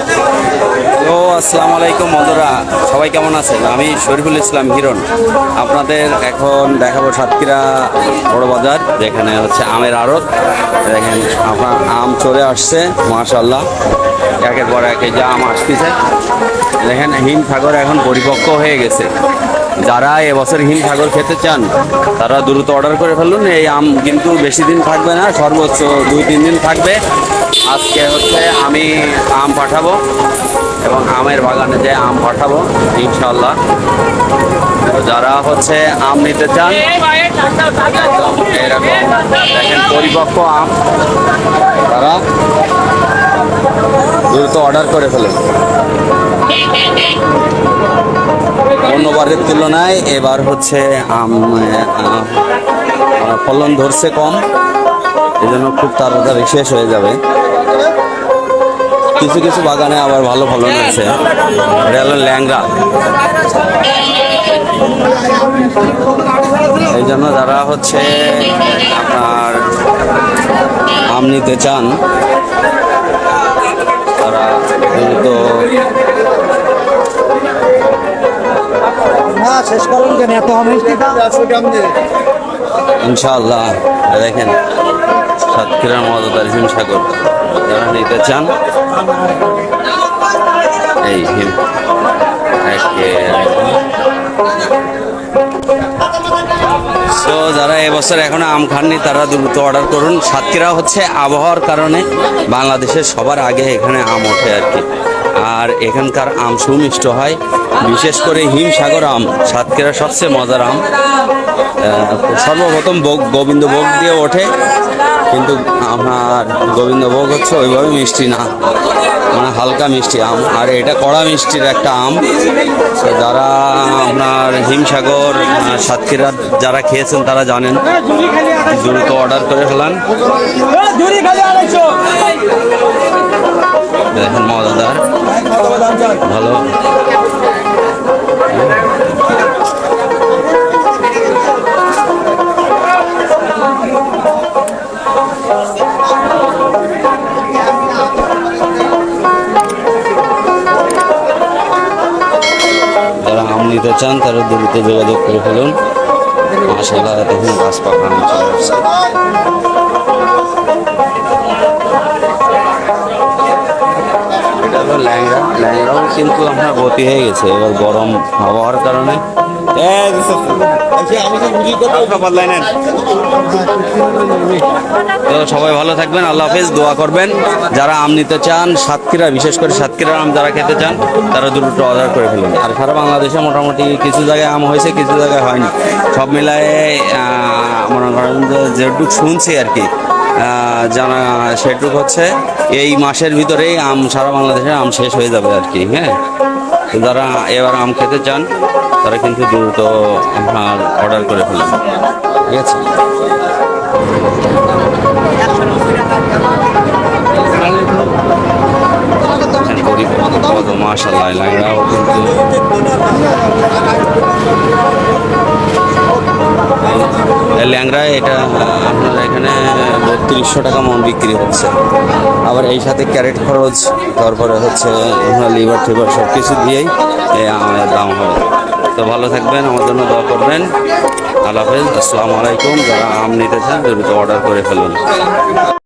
Hello, আসসালামু আলাইকুম বন্ধুরা। সবাই কেমন আছেন? আমি শরীফুল ইসলাম হিরণ। আপনাদের এখন দেখাবো সাতক্ষীরা বড় বাজার, যেখানে হচ্ছে আমের আড়ত। দেখেন, আপনার আম চলে আসছে মাশাল্লাহ একের পর একে যা আম আসতেছে। দেখেন, হিম সাগর এখন পরিপক্ক হয়ে গেছে। যারা এবছর হিম সাগর খেতে চান, তারা দ্রুত অর্ডার করে ফেলুন। এই আম কিন্তু বেশি দিন থাকবে না, সর্বোচ্চ দুই, তিন দিন থাকবে। আজকে হচ্ছে আমি আম পাঠাবো এবং আমের বাগানে যে আম পাঠাবো ইনশাল্লাহ যারা হচ্ছে আম নিতে চান, এরকম পরিপক্ক আম, তারা দ্রুত অর্ডার করে ফেলুন। অন্যবারের তুলনায় এবার হচ্ছে ফলন ধরছে কম। এই জন্য খুব তাড়াতাড়ি শেষ হয়ে যাবে। কিছু কিছু বাগানে আবার ভালো ফলন হয়েছে। এটা ল্যাংরা এই জন্য যারা হচ্ছে, আপনার আম নিতে চান ইনশাআল্লাহ, দেখেন সাতক্ষীরার মজাদার হিম সাগর। যারা নিতে চান, এই তো যারা এবছর এখনও আম খাননি, তারা দ্রুত অর্ডার করুন। সাতক্ষীরা হচ্ছে আবহাওয়ার কারণে বাংলাদেশের সবার আগে এখানে আম ওঠে আর কি। আর এখানকার আম সুমিষ্ট হয়। বিশেষ করে হিমসাগর আম সাতক্ষীরা সবচেয়ে মজার আম। সর্বপ্রথম ভোগ গোবিন্দভোগ দিয়ে ওঠে কিন্তু আমার গোবিন্দভোগ হচ্ছে ওইভাবে মিষ্টি না। মানে হালকা মিষ্টি আম আর এটা কড়া মিষ্টির একটা আম। যারা আপনার হিমসাগর আহ, সাতক্ষীরার যারা খেয়েছেন তারা জানেন। দ্রুত অর্ডার করে ফেলান। নিতে চান তারা দ্রুত যোগাযোগ করে ফেলুন। মাসাল্লাহ দেখুন গাছ পাকানো চলে আসছে। এটা হলো কিন্তু আপনার গতি হয়ে গেছে, এবার গরম হওয়ার কারণে। তো সবাই ভালো থাকবেন, আল্লাহ হাফেজ, দোয়া করবেন। যারা আম নিতে চান, সাতক্ষীরা, বিশেষ করে সাতক্ষীরার আম যারা খেতে চান, তারা দুটো অর্ডার করে ফেলুন। আর সারা বাংলাদেশে মোটামুটি কিছু জায়গায় আম হয়েছে, কিছু জায়গায় হয়নি। সব মিলায়ে মনে করেন যেটুকু শুনছি আর কি জানা সেটুক হচ্ছে, এই মাসের ভিতরেই আম, সারা বাংলাদেশে আম শেষ হয়ে যাবে আর কি হ্যাঁ? যারা এবার আম খেতে চান, তারা কিন্তু দ্রুত আপনার অর্ডার করে ফেলুন। ঠিক আছে? ল্যাংড়া এটা, আপনার এখানে বত্রিশশো টাকা মন বিক্রি হচ্ছে। আবার এই সাথে ক্যারেট খরচ, তারপরে হচ্ছে লিভার, টিভার সব কিছু দিয়েই এই আমের দাম হবে। তো ভালো থাকবেন, আমার জন্য দোয়া করবেন। আল্লাহ হাফেজ, আসসালামু আলাইকুম। যারা আম নিতে চান, দ্রুত অর্ডার করে ফেলুন।